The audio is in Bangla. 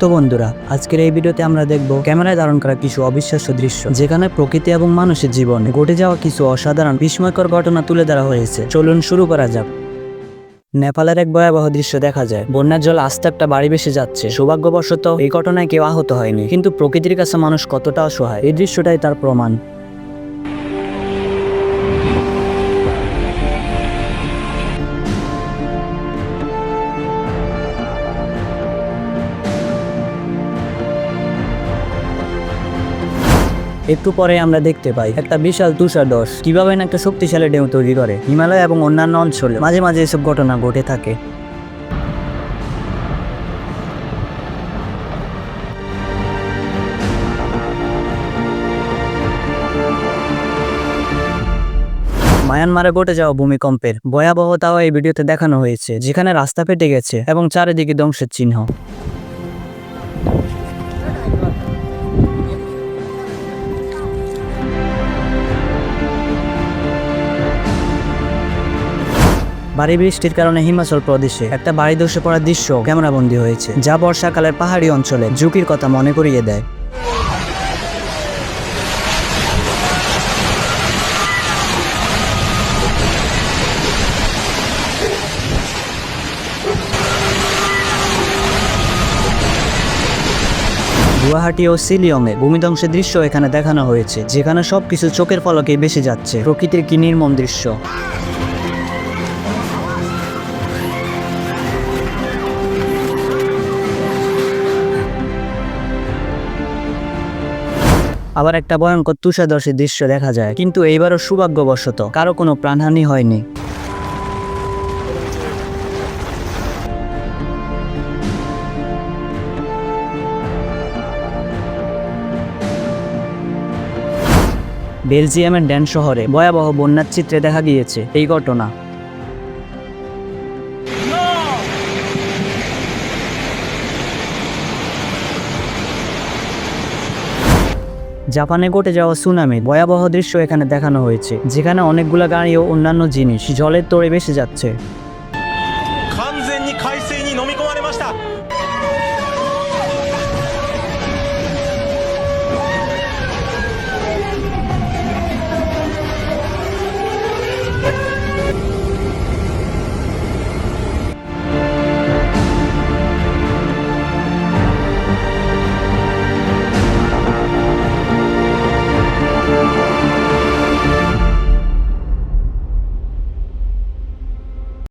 তো বন্ধুরা, আজকের এই ভিডিওতে আমরা দেখব ক্যামেরায় ধারণ করা কিছু অবিশ্বাস্য দৃশ্য, যেখানে প্রকৃতি এবং মানুষের জীবনে, ঘটে যাওয়া কিছু অসাধারণ, বিস্ময়কর ঘটনা তুলে ধরা হয়েছে। চলুন শুরু করা যাক। নেপালের এক ভয়াবহ দৃশ্য দেখা যায়। বন্যার জল আস্তে একটা বাড়ি বেসে যাচ্ছে। সৌভাগ্যবশত এই ঘটনায় কেউ আহত হয়নি। কিন্তু প্রকৃতির কাছে মানুষ কতটা অসহায়, এই দৃশ্যটাই তার প্রমাণ। একটু পরে আমরা দেখতে পাই একটা বিশাল তুষার দশ কীভাবে না একটা শক্তিশালী ঢেউ তৈরি করে? হিমালয় এবং অন্যান্য অঞ্চলে মাঝে মাঝে এসব ঘটনা ঘটে থাকে। মায়ানমারে ঘটে যাওয়া ভূমিকম্পের ভয়াবহতাও এই ভিডিওতে দেখানো হয়েছে, যেখানে রাস্তা ফেটে গেছে এবং চারিদিকে ধ্বংসের চিহ্ন। ভারী বৃষ্টির কারণে হিমাচল প্রদেশে একটা বাড়ি ধসে পড়ার দৃশ্য ক্যামেরাবন্দি হয়েছে, যা বর্ষাকালের পাহাড়ি অঞ্চলে ঝুঁকির কথা মনে করিয়ে দেয়। গুয়াহাটি ও সিলিয়মে ভূমিধ্বংসের দৃশ্য এখানে দেখানো হয়েছে, যেখানে সবকিছু চোখের পলকে বেসে যাচ্ছে। প্রকৃতির কি নির্মম দৃশ্য। আবার একটা ভয়ঙ্কর তুষারদর্শী দৃশ্য দেখা যায়। কিন্তু এইবারও সৌভাগ্যবশত কারও কোনো প্রাণহানি হয়নি। বেলজিয়ামের ড্যান শহরে ভয়াবহ বন্যার চিত্রে দেখা গিয়েছে এই ঘটনা। জাপানে ঘটে যাওয়া সুনামি ভয়াবহ দৃশ্য এখানে দেখানো হয়েছে, যেখানে অনেকগুলো গাড়ি ও অন্যান্য জিনিস জলের তোড়ে ভেসে যাচ্ছে।